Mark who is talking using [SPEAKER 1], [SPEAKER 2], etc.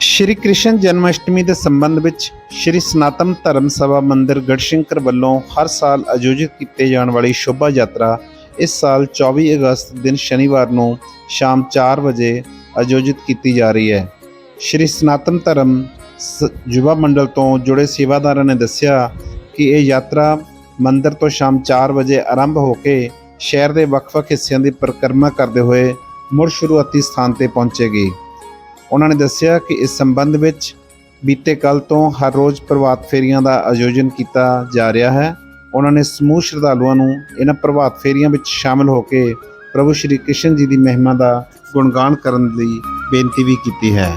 [SPEAKER 1] ਸ਼੍ਰੀ ਕ੍ਰਿਸ਼ਨ ਜਨਮਸ਼ਟਮੀ ਦੇ ਸੰਬੰਧ ਵਿੱਚ ਸ਼੍ਰੀ ਸਨਾਤਨ ਧਰਮ ਸਭਾ ਮੰਦਿਰ ਗੜਸ਼ੰਕਰ ਵੱਲੋਂ ਹਰ ਸਾਲ ਆਯੋਜਿਤ ਕੀਤੇ ਜਾਣ ਵਾਲੀ ਸ਼ੋਭਾ ਯਾਤਰਾ ਇਸ ਸਾਲ 24 ਅਗਸਤ ਦਿਨ ਸ਼ਨੀਵਾਰ ਨੂੰ ਸ਼ਾਮ 4 ਵਜੇ ਆਯੋਜਿਤ ਕੀਤੀ ਜਾ ਰਹੀ ਹੈ। ਸ਼੍ਰੀ ਸਨਾਤਨ ਧਰਮ ਸ- ਯੁਵਾ ਮੰਡਲ ਤੋਂ ਜੁੜੇ ਸੇਵਾਦਾਰਾਂ ਨੇ ਦੱਸਿਆ ਕਿ ਇਹ ਯਾਤਰਾ ਮੰਦਿਰ ਤੋਂ ਸ਼ਾਮ 4 ਵਜੇ ਆਰੰਭ ਹੋ ਕੇ ਸ਼ਹਿਰ ਦੇ ਵੱਖ-ਵੱਖ ਹਿੱਸਿਆਂ ਦੀ ਪਰਿਕਰਮਾ ਕਰਦੇ ਹੋਏ ਮੁੜ ਸ਼ੁਰੂਆਤੀ ਸਥਾਨ ਤੇ ਪਹੁੰਚੇਗੀ। ਉਹਨਾਂ ਨੇ ਦੱਸਿਆ ਕਿ ਇਸ ਸੰਬੰਧ ਵਿੱਚ ਬੀਤੇ ਕੱਲ ਤੋਂ ਹਰ ਰੋਜ਼ ਪ੍ਰਭਾਤ ਫੇਰੀਆਂ ਦਾ ਆਯੋਜਨ ਕੀਤਾ ਜਾ ਰਿਹਾ ਹੈ। ਉਹਨਾਂ ਨੇ ਸਮੂਹ ਸ਼ਰਧਾਲੂਆਂ ਨੂੰ ਇਹਨਾਂ ਪ੍ਰਭਾਤ ਫੇਰੀਆਂ ਵਿੱਚ ਸ਼ਾਮਲ ਹੋ ਕੇ ਪ੍ਰਭੂ ਸ਼੍ਰੀ ਕ੍ਰਿਸ਼ਨ ਜੀ ਦੀ ਮਹਿਮਾ ਦਾ ਗੁਣਗਾਨ ਕਰਨ ਲਈ ਬੇਨਤੀ ਵੀ ਕੀਤੀ ਹੈ।